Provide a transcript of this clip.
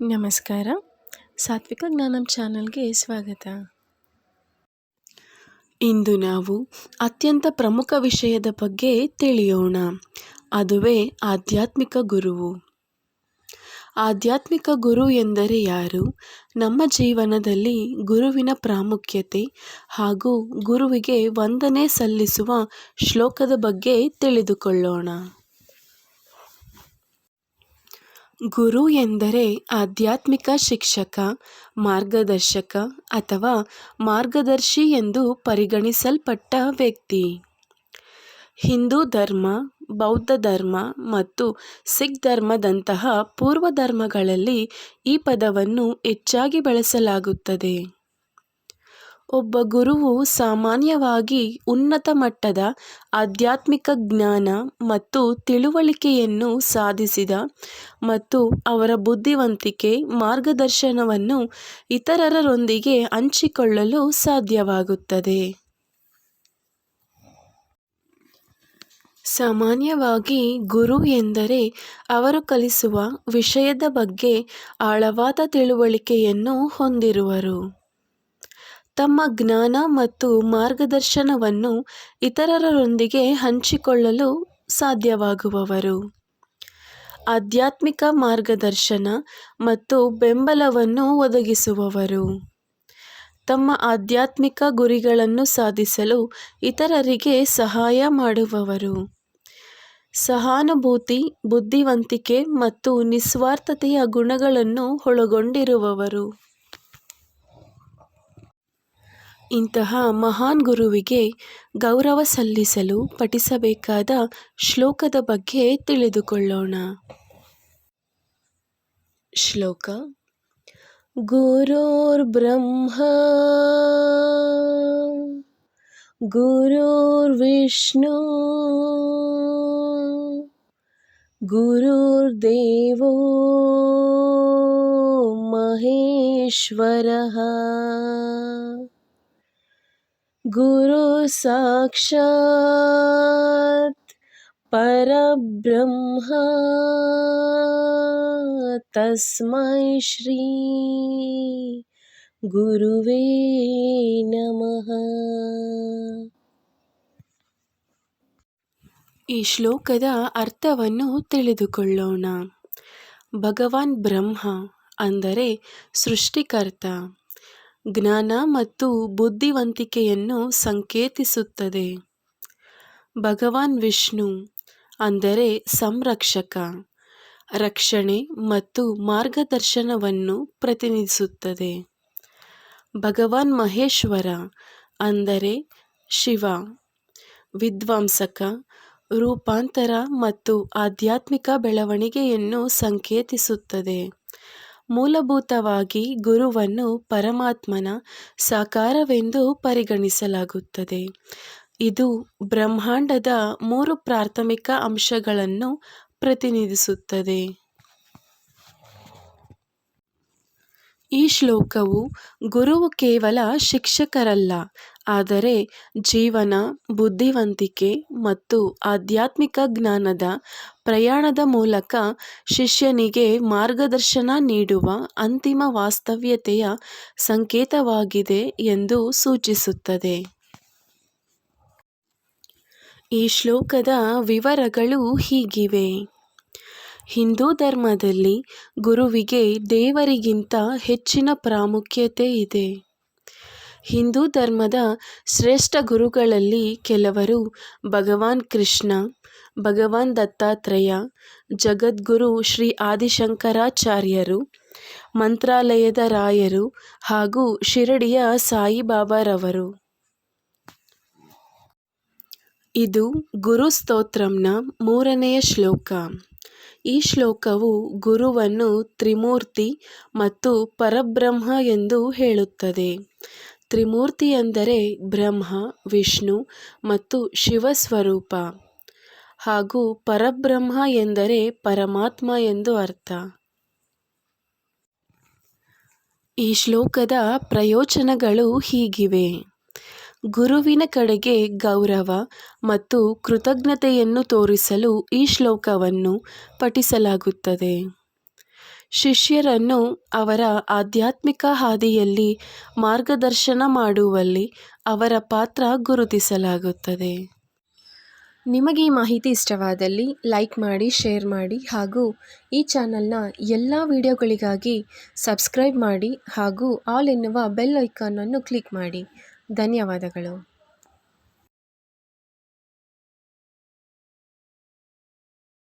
ನಮಸ್ಕಾರ. ಸಾತ್ವಿಕ ಜ್ಞಾನಂ ಚಾನಲ್ಗೆ ಸ್ವಾಗತ. ಇಂದು ನಾವು ಅತ್ಯಂತ ಪ್ರಮುಖ ವಿಷಯದ ಬಗ್ಗೆ ತಿಳಿಯೋಣ. ಅದುವೇ ಆಧ್ಯಾತ್ಮಿಕ ಗುರುವು. ಆಧ್ಯಾತ್ಮಿಕ ಗುರು ಎಂದರೆ ಯಾರು? ನಮ್ಮ ಜೀವನದಲ್ಲಿ ಗುರುವಿನ ಪ್ರಾಮುಖ್ಯತೆ ಹಾಗೂ ಗುರುವಿಗೆ ವಂದನೆ ಸಲ್ಲಿಸುವ ಶ್ಲೋಕದ ಬಗ್ಗೆ ತಿಳಿದುಕೊಳ್ಳೋಣ. ಗುರು ಎಂದರೆ ಆಧ್ಯಾತ್ಮಿಕ ಶಿಕ್ಷಕ, ಮಾರ್ಗದರ್ಶಕ ಅಥವಾ ಮಾರ್ಗದರ್ಶಿ ಎಂದು ಪರಿಗಣಿಸಲ್ಪಟ್ಟ ವ್ಯಕ್ತಿ. ಹಿಂದೂ ಧರ್ಮ, ಬೌದ್ಧ ಧರ್ಮ ಮತ್ತು ಸಿಖ್ ಧರ್ಮದಂತಹ ಪೂರ್ವ ಧರ್ಮಗಳಲ್ಲಿ ಈ ಪದವನ್ನು ಹೆಚ್ಚಾಗಿ ಬಳಸಲಾಗುತ್ತದೆ. ಒಬ್ಬ ಗುರುವು ಸಾಮಾನ್ಯವಾಗಿ ಉನ್ನತ ಮಟ್ಟದ ಆಧ್ಯಾತ್ಮಿಕ ಜ್ಞಾನ ಮತ್ತು ತಿಳುವಳಿಕೆಯನ್ನು ಸಾಧಿಸಿದ ಮತ್ತು ಅವರ ಬುದ್ಧಿವಂತಿಕೆ, ಮಾರ್ಗದರ್ಶನವನ್ನು ಇತರರೊಂದಿಗೆ ಹಂಚಿಕೊಳ್ಳಲು ಸಾಧ್ಯವಾಗುತ್ತದೆ. ಸಾಮಾನ್ಯವಾಗಿ ಗುರು ಎಂದರೆ ಅವರು ಕಲಿಸುವ ವಿಷಯದ ಬಗ್ಗೆ ಆಳವಾದ ತಿಳುವಳಿಕೆಯನ್ನು ಹೊಂದಿರುವರು. ತಮ್ಮ ಜ್ಞಾನ ಮತ್ತು ಮಾರ್ಗದರ್ಶನವನ್ನು ಇತರರೊಂದಿಗೆ ಹಂಚಿಕೊಳ್ಳಲು ಸಾಧ್ಯವಾಗುವವರು. ಆಧ್ಯಾತ್ಮಿಕ ಮಾರ್ಗದರ್ಶನ ಮತ್ತು ಬೆಂಬಲವನ್ನು ಒದಗಿಸುವವರು. ತಮ್ಮ ಆಧ್ಯಾತ್ಮಿಕ ಗುರಿಗಳನ್ನು ಸಾಧಿಸಲು ಇತರರಿಗೆ ಸಹಾಯ ಮಾಡುವವರು. ಸಹಾನುಭೂತಿ, ಬುದ್ಧಿವಂತಿಕೆ ಮತ್ತು ನಿಸ್ವಾರ್ಥತೆಯ ಗುಣಗಳನ್ನು ಒಳಗೊಂಡಿರುವವರು. ಇಂತಹ ಮಹಾನ್ ಗುರುವಿಗೆ ಗೌರವ ಸಲ್ಲಿಸಲು ಪಠಿಸಬೇಕಾದ ಶ್ಲೋಕದ ಬಗ್ಗೆ ತಿಳಿದುಕೊಳ್ಳೋಣ. ಶ್ಲೋಕ ಗುರುರ್ಬ್ರಹ್ಮ ಗುರುರ್ವಿಷ್ಣು ಗುರುರ್ದೇವೋ ಮಹೇಶ್ವರಃ. ಗುರು ಸಾಕ್ಷಾತ್ ಪರಬ್ರಹ್ಮ ತಸ್ಮೈ ಶ್ರೀ ಗುರುವೇ ನಮಃ. ಈ ಶ್ಲೋಕದ ಅರ್ಥವನ್ನು ತಿಳಿದುಕೊಳ್ಳೋಣ. ಭಗವಾನ್ ಬ್ರಹ್ಮ ಅಂದರೆ ಸೃಷ್ಟಿಕರ್ತ. ಜ್ಞಾನ ಮತ್ತು ಬುದ್ಧಿವಂತಿಕೆಯನ್ನು ಸಂಕೇತಿಸುತ್ತದೆ. ಭಗವಾನ್ ವಿಷ್ಣು ಅಂದರೆ ಸಂರಕ್ಷಕ, ರಕ್ಷಣೆ ಮತ್ತು ಮಾರ್ಗದರ್ಶನವನ್ನು ಪ್ರತಿನಿಧಿಸುತ್ತದೆ. ಭಗವಾನ್ ಮಹೇಶ್ವರ ಅಂದರೆ ಶಿವ ವಿಧ್ವಂಸಕ ರೂಪಾಂತರ ಮತ್ತು ಆಧ್ಯಾತ್ಮಿಕ ಬೆಳವಣಿಗೆಯನ್ನು ಸಂಕೇತಿಸುತ್ತದೆ. ಮೂಲಭೂತವಾಗಿ ಗುರುವನ್ನು ಪರಮಾತ್ಮನ ಸಾಕಾರವೆಂದು ಪರಿಗಣಿಸಲಾಗುತ್ತದೆ. ಇದು ಬ್ರಹ್ಮಾಂಡದ ಮೂರು ಪ್ರಾಥಮಿಕ ಅಂಶಗಳನ್ನು ಪ್ರತಿನಿಧಿಸುತ್ತದೆ. ಈ ಶ್ಲೋಕವು ಗುರುವು ಕೇವಲ ಶಿಕ್ಷಕರಲ್ಲ, ಆದರೆ ಜೀವನ, ಬುದ್ಧಿವಂತಿಕೆ ಮತ್ತು ಆಧ್ಯಾತ್ಮಿಕ ಜ್ಞಾನದ ಪ್ರಯಾಣದ ಮೂಲಕ ಶಿಷ್ಯನಿಗೆ ಮಾರ್ಗದರ್ಶನ ನೀಡುವ ಅಂತಿಮ ವಾಸ್ತವ್ಯತೆಯ ಸಂಕೇತವಾಗಿದೆ ಎಂದು ಸೂಚಿಸುತ್ತದೆ. ಈ ಶ್ಲೋಕದ ವಿವರಗಳು ಹೀಗಿವೆ. ಹಿಂದೂ ಧರ್ಮದಲ್ಲಿ ಗುರುವಿಗೆ ದೇವರಿಗಿಂತ ಹೆಚ್ಚಿನ ಪ್ರಾಮುಖ್ಯತೆ ಇದೆ. ಹಿಂದೂ ಧರ್ಮದ ಶ್ರೇಷ್ಠ ಗುರುಗಳಲ್ಲಿ ಕೆಲವರು ಭಗವಾನ್ ಕೃಷ್ಣ, ಭಗವಾನ್ ದತ್ತಾತ್ರೇಯ, ಜಗದ್ಗುರು ಶ್ರೀ ಆದಿಶಂಕರಾಚಾರ್ಯರು, ಮಂತ್ರಾಲಯದ ರಾಯರು ಹಾಗೂ ಶಿರಡಿಯ ಸಾಯಿಬಾಬಾರವರು. ಇದು ಗುರು ಸ್ತೋತ್ರಂನ ಮೂರನೆಯ ಶ್ಲೋಕ. ಈ ಶ್ಲೋಕವು ಗುರುವನ್ನು ತ್ರಿಮೂರ್ತಿ ಮತ್ತು ಪರಬ್ರಹ್ಮ ಎಂದು ಹೇಳುತ್ತದೆ. ತ್ರಿಮೂರ್ತಿ ಎಂದರೆ ಬ್ರಹ್ಮ, ವಿಷ್ಣು ಮತ್ತು ಶಿವ ಸ್ವರೂಪ ಹಾಗೂ ಪರಬ್ರಹ್ಮ ಎಂದರೆ ಪರಮಾತ್ಮ ಎಂದು ಅರ್ಥ. ಈ ಶ್ಲೋಕದ ಪ್ರಯೋಜನಗಳು ಹೀಗಿವೆ. ಗುರುವಿನ ಕಡೆಗೆ ಗೌರವ ಮತ್ತು ಕೃತಜ್ಞತೆಯನ್ನು ತೋರಿಸಲು ಈ ಶ್ಲೋಕವನ್ನು ಪಠಿಸಲಾಗುತ್ತದೆ. ಶಿಷ್ಯರನ್ನು ಅವರ ಆಧ್ಯಾತ್ಮಿಕ ಹಾದಿಯಲ್ಲಿ ಮಾರ್ಗದರ್ಶನ ಮಾಡುವಲ್ಲಿ ಅವರ ಪಾತ್ರ ಗುರುತಿಸಲಾಗುತ್ತದೆ. ನಿಮಗೆ ಈ ಮಾಹಿತಿ ಇಷ್ಟವಾದಲ್ಲಿ ಲೈಕ್ ಮಾಡಿ, ಶೇರ್ ಮಾಡಿ ಹಾಗೂ ಈ ಚಾನಲ್ನ ಎಲ್ಲ ವಿಡಿಯೋಗಳಿಗಾಗಿ ಸಬ್ಸ್ಕ್ರೈಬ್ ಮಾಡಿ ಹಾಗೂ ಆಲ್ ಎನ್ನುವ ಬೆಲ್ ಐಕಾನನ್ನು ಕ್ಲಿಕ್ ಮಾಡಿ. ಧನ್ಯವಾದಗಳು.